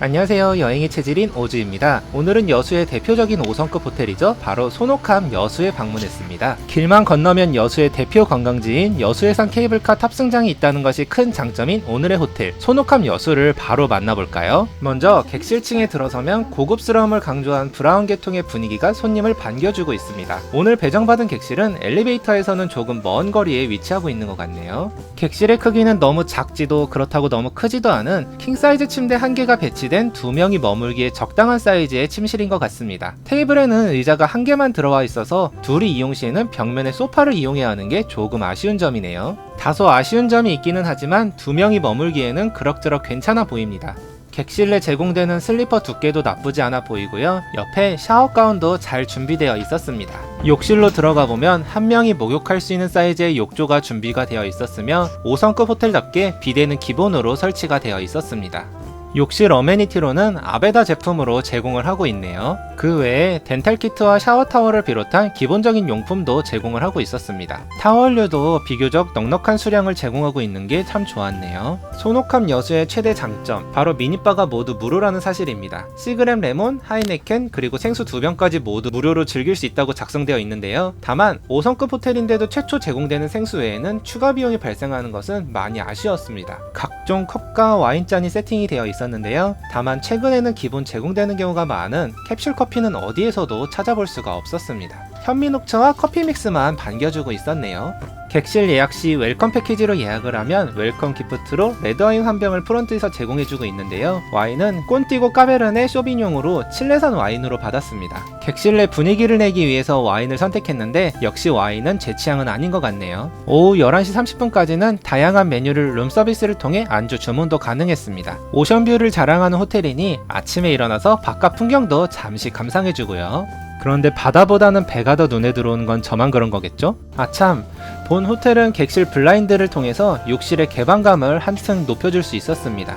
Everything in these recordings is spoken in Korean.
안녕하세요. 여행의 체질인 오즈입니다. 오늘은 여수의 대표적인 5성급 호텔이죠. 바로 소노캄 여수에 방문했습니다. 길만 건너면 여수의 대표 관광지인 여수해상 케이블카 탑승장이 있다는 것이 큰 장점인 오늘의 호텔 소노캄 여수를 바로 만나볼까요? 먼저 객실층에 들어서면 고급스러움을 강조한 브라운 계통의 분위기가 손님을 반겨주고 있습니다. 오늘 배정받은 객실은 엘리베이터에서는 조금 먼 거리에 위치하고 있는 것 같네요. 객실의 크기는 너무 작지도 그렇다고 너무 크지도 않은 킹사이즈 침대 한 개가 배치 된 두 명이 머물기에 적당한 사이즈의 침실인 것 같습니다. 테이블에는 의자가 한 개만 들어와 있어서 둘이 이용 시에는 벽면의 소파를 이용해야 하는 게 조금 아쉬운 점이네요. 다소 아쉬운 점이 있기는 하지만 두 명이 머물기에는 그럭저럭 괜찮아 보입니다. 객실 내 제공되는 슬리퍼 두께도 나쁘지 않아 보이고요. 옆에 샤워 가운도 잘 준비되어 있었습니다. 욕실로 들어가 보면 한 명이 목욕할 수 있는 사이즈의 욕조가 준비가 되어 있었으며 5성급 호텔답게 비데는 기본으로 설치가 되어 있었습니다. 욕실 어메니티로는 아베다 제품으로 제공을 하고 있네요. 그 외에 덴탈 키트와 샤워 타월을 비롯한 기본적인 용품도 제공을 하고 있었습니다. 타월류도 비교적 넉넉한 수량을 제공하고 있는 게 참 좋았네요. 소노캄 여수의 최대 장점 바로 미니바가 모두 무료라는 사실입니다. 시그램 레몬, 하이네켄 그리고 생수 두 병까지 모두 무료로 즐길 수 있다고 작성되어 있는데요. 다만 5성급 호텔인데도 최초 제공되는 생수 외에는 추가 비용이 발생하는 것은 많이 아쉬웠습니다. 각종 컵과 와인잔이 세팅이 되어 있었 는데요. 다만 최근에는 기본 제공되는 경우가 많은 캡슐 커피는 어디에서도 찾아볼 수가 없었습니다. 현미 녹차와 커피 믹스만 반겨주고 있었네요. 객실 예약 시 웰컴 패키지로 예약을 하면 웰컴 기프트로 레드와인 한 병을 프런트에서 제공해주고 있는데요. 와인은 꼰띠고 까베르네 쇼비뇽으로 칠레산 와인으로 받았습니다. 객실 내 분위기를 내기 위해서 와인을 선택했는데 역시 와인은 제 취향은 아닌 것 같네요. 오후 11시 30분까지는 다양한 메뉴를 룸서비스를 통해 안주 주문도 가능했습니다. 오션뷰를 자랑하는 호텔이니 아침에 일어나서 바깥 풍경도 잠시 감상해주고요. 그런데 바다보다는 배가 더 눈에 들어오는 건 저만 그런 거겠죠? 아참, 본 호텔은 객실 블라인드를 통해서 욕실의 개방감을 한층 높여줄 수 있었습니다.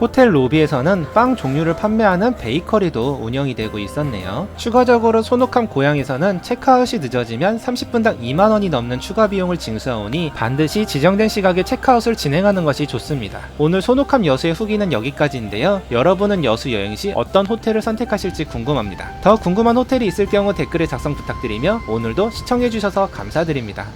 호텔 로비에서는 빵 종류를 판매하는 베이커리도 운영이 되고 있었네요. 추가적으로 소노캄 고향에서는 체크아웃이 늦어지면 30분당 2만원이 넘는 추가 비용을 징수하오니 반드시 지정된 시각에 체크아웃을 진행하는 것이 좋습니다. 오늘 소노캄 여수의 후기는 여기까지인데요. 여러분은 여수 여행 시 어떤 호텔을 선택하실지 궁금합니다. 더 궁금한 호텔이 있을 경우 댓글에 작성 부탁드리며 오늘도 시청해주셔서 감사드립니다.